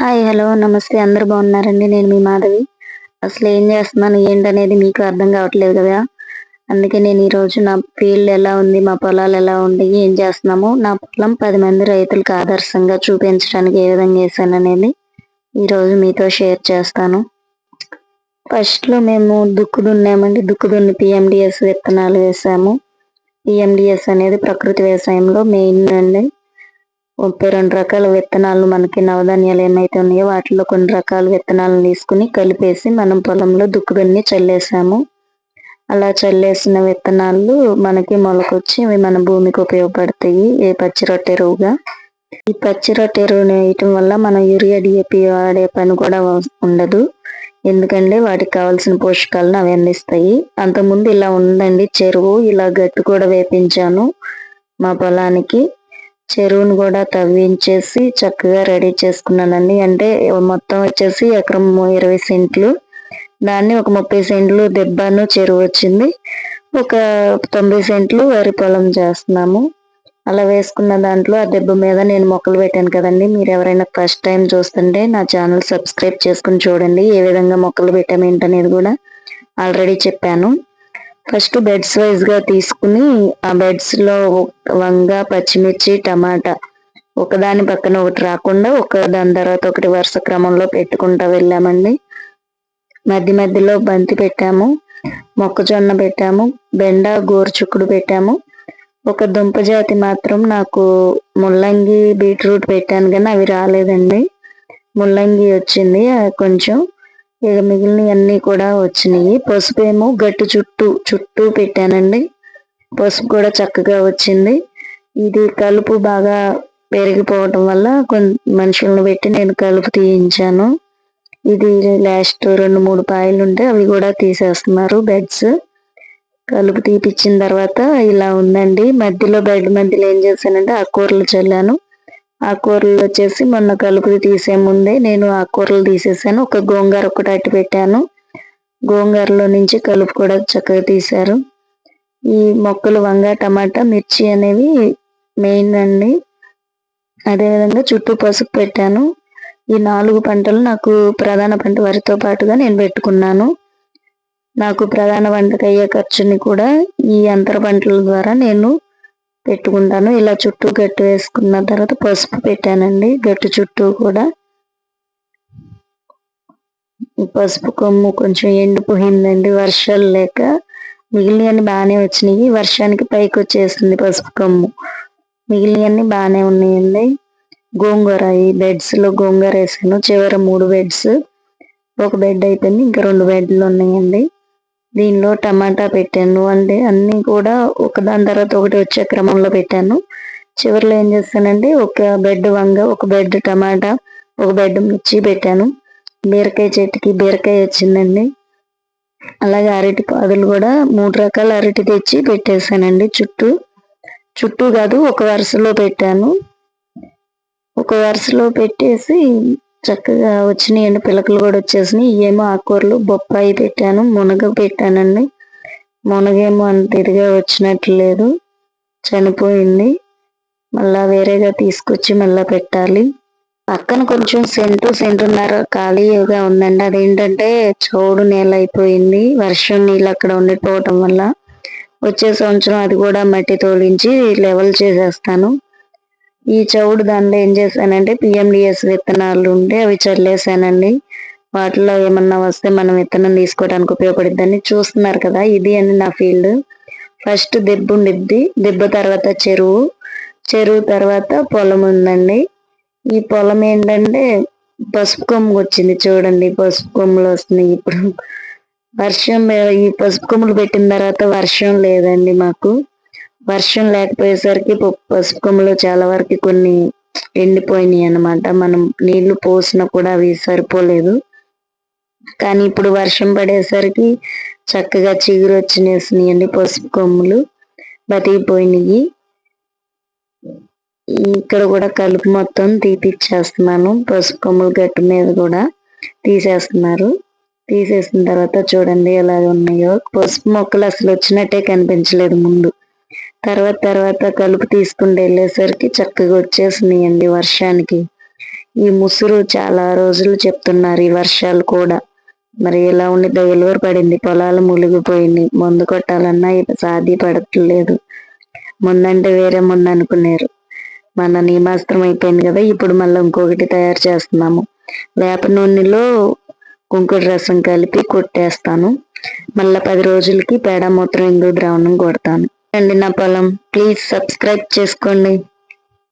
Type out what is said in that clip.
Hi hello నమస్తే. అందరు బాగున్నారండి? నేను మీ మాధవి. అసలు ఏం చేస్తున్నాను ఏంటనేది మీకు అర్థం కావట్లేదు కదా? అందుకే నేను ఈరోజు నా ఫీల్డ్ ఎలా ఉంది మా పొలాలు ఎలా ఉంది ఏం చేస్తున్నాము నా పొలం పది మంది రైతులకు ఆదర్శంగా చూపించడానికి ఏ విధంగా వేసాను అనేది ఈరోజు మీతో షేర్ చేస్తాను. ఫస్ట్లో మేము దుక్కు దున్నామండి. దుక్కు దున్ని పిఎండిఎస్ విత్తనాలు వేసాము. పిఎండిఎస్ అనేది ప్రకృతి వ్యవసాయంలో మెయిన్ అండి. ముప్పై రెండు రకాల విత్తనాలు మనకి నవధాన్యాలు ఏమైతే ఉన్నాయో వాటిలో కొన్ని రకాల విత్తనాలను తీసుకుని కలిపేసి మనం పొలంలో దుక్కుదున్ని చల్లేసాము. అలా చల్లేసిన విత్తనాలు మనకి మొలకొచ్చి అవి మన భూమికి ఉపయోగపడతాయి. ఏ పచ్చి రొట్టె ఎరువుగా? ఈ పచ్చి రొట్టె ఎరువుని వేయటం వల్ల మనం యూరియా డిఏపి వాడే పని కూడా ఉండదు. ఎందుకంటే వాటికి కావాల్సిన పోషకాలను అవి అందిస్తాయి. అంతకుముందు ఇలా ఉందండి. చెరువు ఇలా గట్టు కూడా వేపించాను మా పొలానికి. చెరువును కూడా తవ్వించేసి చక్కగా రెడీ చేసుకున్నానండి. అంటే మొత్తం వచ్చేసి ఎకరం ఇరవై సెంట్లు. దాన్ని ఒక ముప్పై సెంట్లు దెబ్బను చెరువు వచ్చింది. ఒక తొంభై సెంట్లు వరి పొలం చేస్తున్నాము. అలా వేసుకున్న దాంట్లో ఆ దెబ్బ మీద నేను మొక్కలు పెట్టాను కదండి. మీరు ఎవరైనా ఫస్ట్ టైం చూస్తుంటే నా ఛానల్ సబ్స్క్రైబ్ చేసుకుని చూడండి. ఏ విధంగా మొక్కలు పెట్టాము ఏంటనేది కూడా ఆల్రెడీ చెప్పాను. ఫస్ట్ బెడ్స్ వైజ్గా తీసుకుని ఆ బెడ్స్లో వంగ పచ్చిమిర్చి టమాటా ఒకదాని పక్కన ఒకటి రాకుండా ఒక దాని తర్వాత ఒకటి వరుస క్రమంలో పెట్టుకుంటా వెళ్ళామండి. మధ్య మధ్యలో బంతి పెట్టాము మొక్కజొన్న పెట్టాము బెండ గోరుచుక్కుడు పెట్టాము. ఒక దుంప జాతి మాత్రం నాకు ముల్లంగి బీట్రూట్ పెట్టాను కానీ అవి రాలేదండి. ముల్లంగి వచ్చింది కొంచెం ఇక మిగిలినవన్నీ కూడా వచ్చినాయి. పసుపు ఏమో గట్టు చుట్టూ చుట్టూ పెట్టానండి. పసుపు కూడా చక్కగా వచ్చింది. ఇది కలుపు బాగా పెరిగిపోవటం వల్ల కొన్ని మనుషులను పెట్టి నేను కలుపు తీయించాను. ఇది లాస్ట్ రెండు మూడు పాయలు ఉంటే అవి కూడా తీసేస్తున్నారు బెడ్స్. కలుపు తీపిచ్చిన తర్వాత ఇలా ఉందండి. మధ్యలో బెడ్ మధ్యలో ఏం చేశానంటే ఆకుకూరలు కూరలు చల్లాను. ఆ కూరలు వచ్చేసి మొన్న కలుపు తీసే ముందే నేను ఆ కూరలు తీసేసాను. ఒక గోంగూర ఒకటి అట్టి పెట్టాను. గోంగూరలో నుంచి కలుపు కూడా చక్కగా తీశారు. ఈ మొక్కలు వంగ టమాటా మిర్చి అనేవి మెయిన్ అండి. అదేవిధంగా చుట్టూ పసుపు పెట్టాను. ఈ నాలుగు పంటలు నాకు ప్రధాన పంట వరితో పాటుగా నేను పెట్టుకున్నాను. నాకు ప్రధాన పంటకు అయ్యే ఖర్చుని కూడా ఈ అంతర పంటల ద్వారా నేను పెట్టుకుంటాను. ఇలా చుట్టూ గట్టు వేసుకున్న తర్వాత పసుపు పెట్టానండి. గట్టు చుట్టూ కూడా. పసుపు కొమ్ము కొంచెం ఎండిపోయిందండి వర్షాలు లేక. మిగిలినవన్నీ బాగానే వచ్చినాయి. వర్షానికి పైకి వచ్చేసింది పసుపు కొమ్ము. మిగిలినవన్నీ బాగానే ఉన్నాయండి. గోంగూర ఈ బెడ్స్లో గోంగూర వేసాను. చివర మూడు బెడ్స్ ఒక బెడ్ అయిపోయింది. ఇంకా రెండు బెడ్లు ఉన్నాయండి. దీనిలో టమాటా పెట్టాను. అంటే అన్ని కూడా ఒకదాని తర్వాత ఒకటి వచ్చే క్రమంలో పెట్టాను. చివరిలో ఏం చేస్తానంటే ఒక బెడ్ వంగ ఒక బెడ్ టమాటా ఒక బెడ్ మిర్చి పెట్టాను. బీరకాయ చెట్టుకి బీరకాయ వచ్చిందండి. అలాగే అరటి పాదులు కూడా మూడు రకాల అరటి తెచ్చి పెట్టేశానండి చుట్టూ. చుట్టూ కాదు ఒక వరుసలో పెట్టాను. ఒక వరుసలో పెట్టేసి చక్కగా వచ్చినాయండి. పిలకలు కూడా వచ్చేసినాయి. ఏమో ఆకుకూరలు బొప్పాయి పెట్టాను మునగ పెట్టానండి. మునగేమో అంత ఇదిగా వచ్చినట్లు లేదు చనిపోయింది. మళ్ళా వేరేగా తీసుకొచ్చి మళ్ళా పెట్టాలి. పక్కన కొంచెం సెంటు సెంటున్నర ఖాళీగా ఉందండి. అదేంటంటే చౌడు నేల అయిపోయింది. వర్షం నీళ్ళు అక్కడ ఉండిపోవటం వల్ల వచ్చే సంవత్సరం అది కూడా మట్టి తోలించి లెవెల్ చేసేస్తాను. ఈ చౌడు దానిలో ఏం చేశానంటే పిఎండిఎస్ విత్తనాలు ఉంటే అవి చల్లేసానండి వాటిలో ఏమన్నా వస్తే మనం విత్తనం తీసుకోవడానికి ఉపయోగపడిద్దని చూస్తున్నారు కదా ఇది అని నా ఫీల్డ్. ఫస్ట్ దెబ్బ ఉండిద్ది దెబ్బ తర్వాత చెరువు. చెరువు తర్వాత పొలం ఉందండి. ఈ పొలం ఏంటంటే పసుపు కొమ్ము వచ్చింది చూడండి పసుపు కొమ్ములు వస్తున్నాయి ఇప్పుడు. వర్షం ఈ పసుపు కొమ్ములు పెట్టిన తర్వాత వర్షం లేదండి మాకు. వర్షం లేకపోయేసరికి పసుపు కొమ్మలు చాలా వరకు కొన్ని ఎండిపోయినాయి అనమాట మనం నీళ్ళు పోసినా కూడా అవి సరిపోలేదు. కానీ ఇప్పుడు వర్షం పడేసరికి చక్కగా చిగురు వచ్చినేసినాయండి పసుపు కొమ్ములు. బతికిపోయినాయి. ఇక్కడ కూడా కలుపు మొత్తం తీపిచ్చేస్తున్నాను. పసుపు కొమ్ములు గట్టు మీద కూడా తీసేస్తున్నారు. తీసేసిన తర్వాత చూడండి ఎలా ఉన్నాయో. పసుపు మొక్కలు అసలు వచ్చినట్టే కనిపించలేదు ముందు. తర్వాత తర్వాత కలుపు తీసుకుంటూ వెళ్ళేసరికి చక్కగా వచ్చేసినాయండి వర్షానికి. ఈ ముసురు చాలా రోజులు చెప్తున్నారు ఈ వర్షాలు కూడా. మరి ఇలా ఉండి వెలువరు పడింది పొలాలు మునిగిపోయినాయి మందు కొట్టాలన్నా ఇక సాధ్యపడట్లేదు ముందంటే వేరే ముందు అనుకున్నారు. మన నియమాస్త్రం అయిపోయింది కదా ఇప్పుడు మళ్ళీ ఇంకొకటి తయారు చేస్తున్నాము. వేప నూనెలో కుంకుడు రసం కలిపి కొట్టేస్తాను. మళ్ళీ పది రోజులకి పేడ మూత్రం ఇందు ద్రావణం కొడతాను. అండి నా పొలం. ప్లీజ్ సబ్స్క్రైబ్ చేసుకోండి.